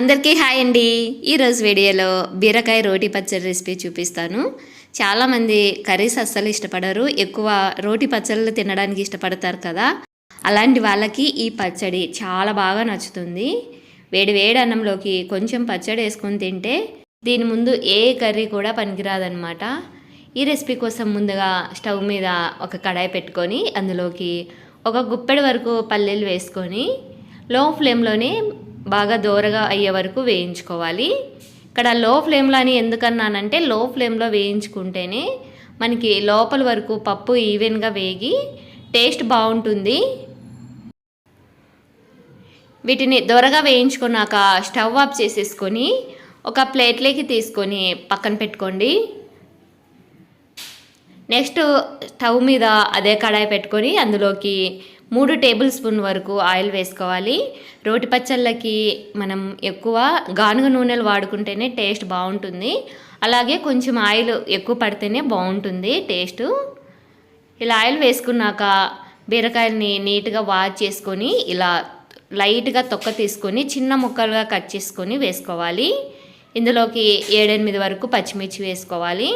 అందరికీ హాయ్ అండి. ఈరోజు వీడియోలో బీరకాయ రోటి పచ్చడి రెసిపీ చూపిస్తాను. చాలామంది కర్రీస్ అస్సలు ఇష్టపడరు. ఎక్కువ రోటి పచ్చళ్ళు తినడానికి ఇష్టపడతారు కదా. అలాంటి వాళ్ళకి ఈ పచ్చడి చాలా బాగా నచ్చుతుంది. వేడి వేడి అన్నంలోకి కొంచెం పచ్చడి వేసుకొని తింటే దీని ముందు ఏ కర్రీ కూడా పనికిరాదనమాట ఈ రెసిపీ కోసం ముందుగా స్టవ్ మీద ఒక కడాయి పెట్టుకొని అందులోకి ఒక గుప్పెడు వరకు పల్లీలు వేసుకొని లో ఫ్లేమ్లోనే బాగా దోరగా అయ్యే వరకు వేయించుకోవాలి. ఇక్కడ లో ఫ్లేమ్లో అని ఎందుకన్నానంటే లో ఫ్లేమ్లో వేయించుకుంటేనే మనకి లోపల వరకు పప్పు ఈవెన్గా వేగి టేస్ట్ బాగుంటుంది. వీటిని దొరగా వేయించుకున్నాక స్టవ్ ఆఫ్ చేసేసుకొని ఒక ప్లేట్లోకి తీసుకొని పక్కన పెట్టుకోండి. నెక్స్ట్ స్టవ్ మీద అదే కడాయి పెట్టుకొని అందులోకి మూడు టేబుల్ స్పూన్ వరకు ఆయిల్ వేసుకోవాలి. రోటి పచ్చళ్ళకి మనం ఎక్కువ గానుగ నూనెలు వాడుకుంటేనే టేస్ట్ బాగుంటుంది. అలాగే కొంచెం ఆయిల్ ఎక్కువ పడితేనే బాగుంటుంది టేస్ట్. ఇలా ఆయిల్ వేసుకున్నాక బీరకాయలని నీట్గా వాష్ చేసుకొని ఇలా లైట్గా తొక్క తీసుకొని చిన్న ముక్కలుగా కట్ చేసుకొని వేసుకోవాలి. ఇందులోకి ఏడెనిమిది వరకు పచ్చిమిర్చి వేసుకోవాలి.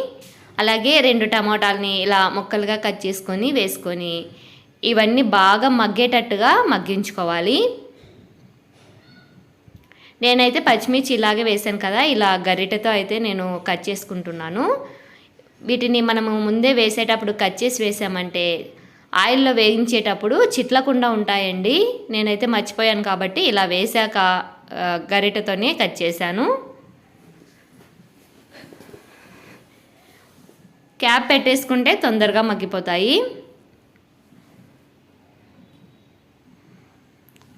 అలాగే రెండు టమాటాలని ఇలా ముక్కలుగా కట్ చేసుకొని వేసుకొని ఇవన్నీ బాగా మగ్గేటట్టుగా మగ్గించుకోవాలి. నేనైతే పచ్చిమిర్చి ఇలాగే వేసాను కదా ఇలా గరిటెతో అయితే నేను కట్ చేసుకుంటున్నాను. వీటిని మనము ముందే వేసేటప్పుడు కట్ చేసి వేసామంటే ఆయిల్లో వేయించేటప్పుడు చిట్లకుండా ఉంటాయండి. నేనైతే మర్చిపోయాను కాబట్టి ఇలా వేసాక గరిటెతోనే కట్ చేశాను. క్యాప్ పెట్టేసుకుంటే తొందరగా మగ్గిపోతాయి.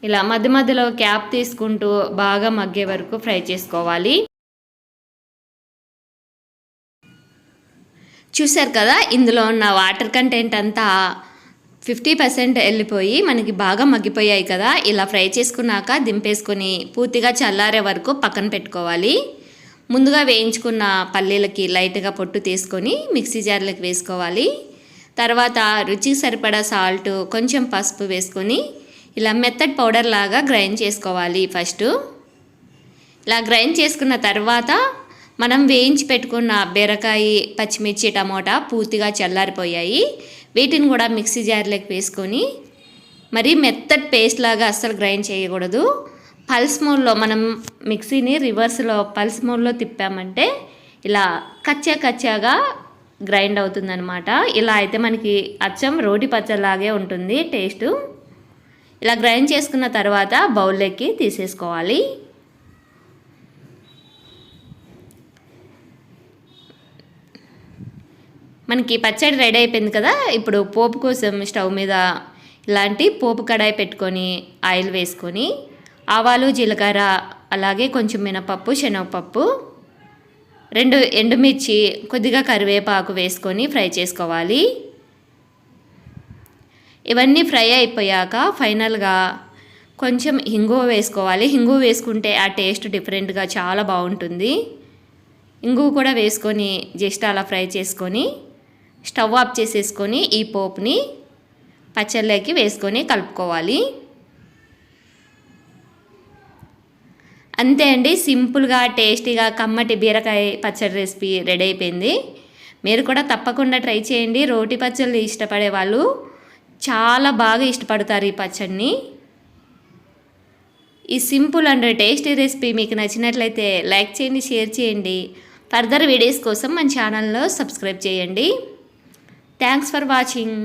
ఇలా మధ్య మధ్యలో క్యాప్ తీసుకుంటూ బాగా మగ్గే వరకు ఫ్రై చేసుకోవాలి. చూసారు కదా ఇందులో ఉన్న వాటర్ కంటెంట్ అంతా ఫిఫ్టీ పర్సెంట్ వెళ్ళిపోయి మనకి బాగా మగ్గిపోయాయి కదా. ఇలా ఫ్రై చేసుకున్నాక దింపేసుకొని పూర్తిగా చల్లారే వరకు పక్కన పెట్టుకోవాలి. ముందుగా వేయించుకున్న పల్లీలకి లైట్గా పొట్టు తీసుకొని మిక్సీ జార్లకు వేసుకోవాలి. తర్వాత రుచికి సరిపడా సాల్ట్ కొంచెం పసుపు వేసుకొని ఇలా మెత్తడ్ పౌడర్ లాగా గ్రైండ్ చేసుకోవాలి ఫస్ట్. ఇలా గ్రైండ్ చేసుకున్న తర్వాత మనం వేయించి పెట్టుకున్న బీరకాయ పచ్చిమిర్చి టమోటా పూర్తిగా చల్లారిపోయాయి. వీటిని కూడా మిక్సీ జార్లోకి వేసుకొని మరి మెత్తడ్ పేస్ట్ లాగా అస్సలు గ్రైండ్ చేయకూడదు. పల్స్ మోడ్లో మనం మిక్సీని రివర్స్లో పల్స్ మోడ్లో తిప్పామంటే ఇలా కచ్చా కచ్చాగా గ్రైండ్ అవుతుందనమాట ఇలా అయితే మనకి అచ్చం రోటి పచ్చలాగే ఉంటుంది టేస్టు. ఇలా గ్రైండ్ చేసుకున్న తర్వాత బౌల్లోకి తీసేసుకోవాలి. మనకి పచ్చడి రెడీ అయిపోయింది కదా? ఇప్పుడు పోపు కోసం స్టవ్ మీద ఇలాంటి పోపు కడాయి పెట్టుకొని ఆయిల్ వేసుకొని ఆవాలు జీలకర్ర అలాగే కొంచెం మినపప్పు శనగపప్పు రెండు ఎండుమిర్చి కొద్దిగా కరివేపాకు వేసుకొని ఫ్రై చేసుకోవాలి. ఇవన్నీ ఫ్రై అయిపోయాక ఫైనల్గా కొంచెం ఇంగువ వేసుకోవాలి. ఇంగువ వేసుకుంటే ఆ టేస్ట్ డిఫరెంట్గా చాలా బాగుంటుంది. ఇంగువ కూడా వేసుకొని జస్ట్ అలా ఫ్రై చేసుకొని స్టవ్ ఆఫ్ చేసేసుకొని ఈ పోపుని పచ్చళ్ళకి వేసుకొని కలుపుకోవాలి. అంతే అండి సింపుల్గా టేస్టీగా కమ్మటి బీరకాయ పచ్చడి రెసిపీ రెడీ అయిపోయింది. మీరు కూడా తప్పకుండా ట్రై చేయండి. రోటి పచ్చళ్ళు ఇష్టపడే వాళ్ళు చాలా బాగా ఇష్టపడతారు ఈ పచ్చడిని. ఈ సింపుల్ అండ్ టేస్టీ రెసిపీ మీకు నచ్చినట్లయితే లైక్ చేయండి షేర్ చేయండి. ఫర్దర్ వీడియోస్ కోసం మన ఛానల్లో సబ్స్క్రైబ్ చేయండి. Thanks for watching.